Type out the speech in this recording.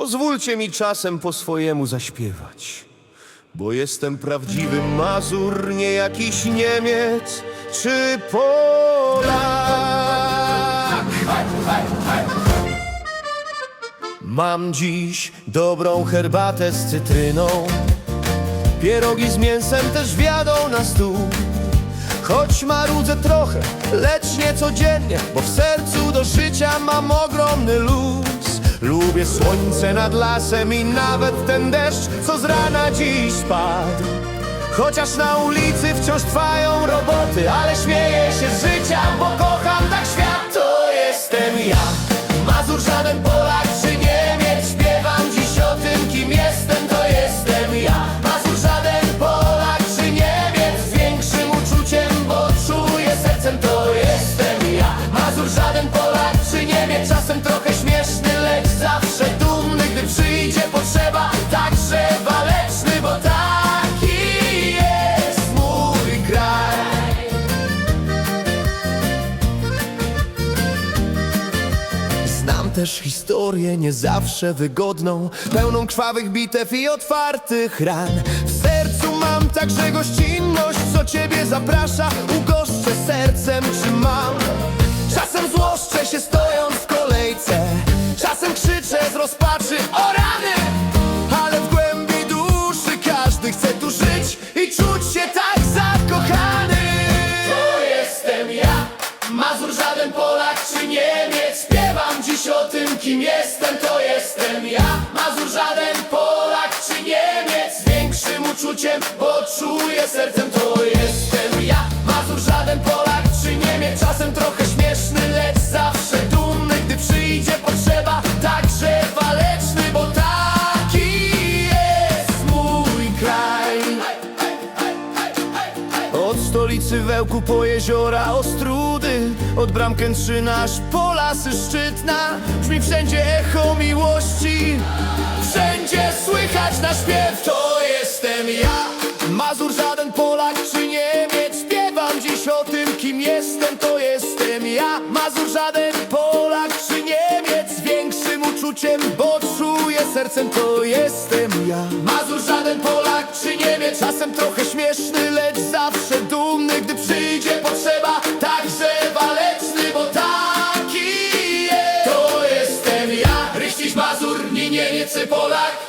Pozwólcie mi czasem po swojemu zaśpiewać, bo jestem prawdziwy Mazur, nie jakiś Niemiec czy Polak. Mam dziś dobrą herbatę z cytryną, pierogi z mięsem też wjadą na stół. Choć marudzę trochę, lecz nie codziennie Bo w sercu do życia mam ogromny luz Lubię słońce nad lasem i nawet ten deszcz, co z rana dziś spadł. Chociaż na ulicy wciąż trwają roboty Ale śmieję się z Też historię nie zawsze wygodną Pełną krwawych bitew i otwartych ran. W sercu mam także gościnność, co ciebie zaprasza Ugoszczę sercem, czy mam. Czasem złoszczę się stojąc w kolejce kim jestem, to jestem ja. Mazur żaden Polak czy Niemiec Z większym uczuciem, bo czuję sercem to jestem ja. Mazur żaden Polak czy Niemiec Czasem trochę śmieszny, lecz zawsze dumny. Gdy przyjdzie potrzeba, także waleczny Bo taki jest mój kraj. Od stolicy Wełku po jeziora Ostrudy Od bram Kętrzyna aż po lasy Szczytna. Brzmi wszędzie echo miłości. Wszędzie słychać na śpiew To jestem ja. Mazur żaden Polak czy Niemiec? Śpiewam dziś o tym kim jestem To jestem ja. Mazur żaden Polak czy Niemiec? Większym uczuciem, bo czuję sercem To jestem ja. Mazur żaden Polak czy Niemiec? Czasem trochę Niemiec Polak